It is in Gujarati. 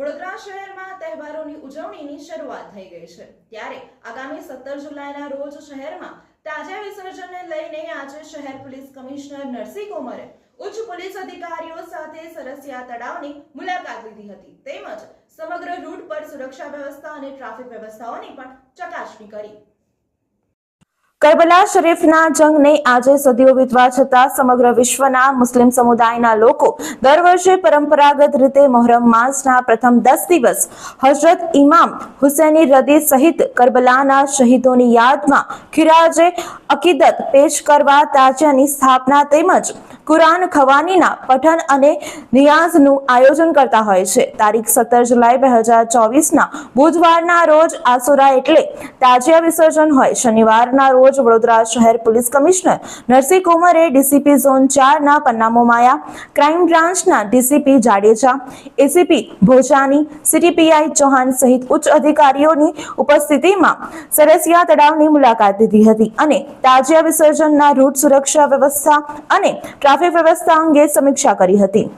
વડોદરા શહેરમાં તહેવારોની ઉજવણીની શરૂઆત થઈ ગઈ છે. ત્યારે આગામી સત્તર જુલાઈના રોજ શહેરમાં તાજા વિસર્જનને લઈને આજે શહેર પોલીસ કમિશનર નરસિંહ કોમરે ઉચ્ચ પોલીસ અધિકારીઓ સાથે સરસિયા તળાવની મુલાકાત લીધી હતી. તેમજ સમગ્ર રૂટ પર સુરક્ષા વ્યવસ્થા અને ટ્રાફિક વ્યવસ્થાઓની પણ ચકાસણી કરી. કરબલા શરીફના જંગને આજે સદીઓ વીતવા છતાં સમગ્ર વિશ્વના મુસ્લિમ સમુદાયના લોકો દર વર્ષે પરંપરાગત રીતે મોહરમ માસના પ્રથમ દસ દિવસ હઝરત ઇમામ હુસૈની રદી સહિત કરબલાના શહીદોની યાદમાં ખિરાજે અકીદત પેશ કરવા તાજિયાની સ્થાપના તેમજ કુરાન ખવાનીના પઠન અને નિયાઝનું આયોજન કરતા હોય છે. તારીખ સત્તર જુલાઈ બે હજાર ચોવીસના બુધવારના રોજ આસુરા એટલે તાજિયા વિસર્જન હોય. શનિવારના રોજ વડોદરા શહેર પોલીસ કમિશનર નરસિંહ કુમારે ડીસીપી ઝોન ચારના પન્નામો માયા, ક્રાઇમ બ્રાન્ચના DCP Jadeja, ACP Bhojani, CTPI Chauhan સહિત ઉચ્ચ અધિકારીઓની ઉપસ્થિતિમાં સરસિયા તળાવની મુલાકાત લીધી હતી અને તાજિયા વિસર્જનના રૂટ સુરક્ષા વ્યવસ્થા અને ટ્રાફિક વ્યવસ્થા અંગે સમીક્ષા કરી હતી.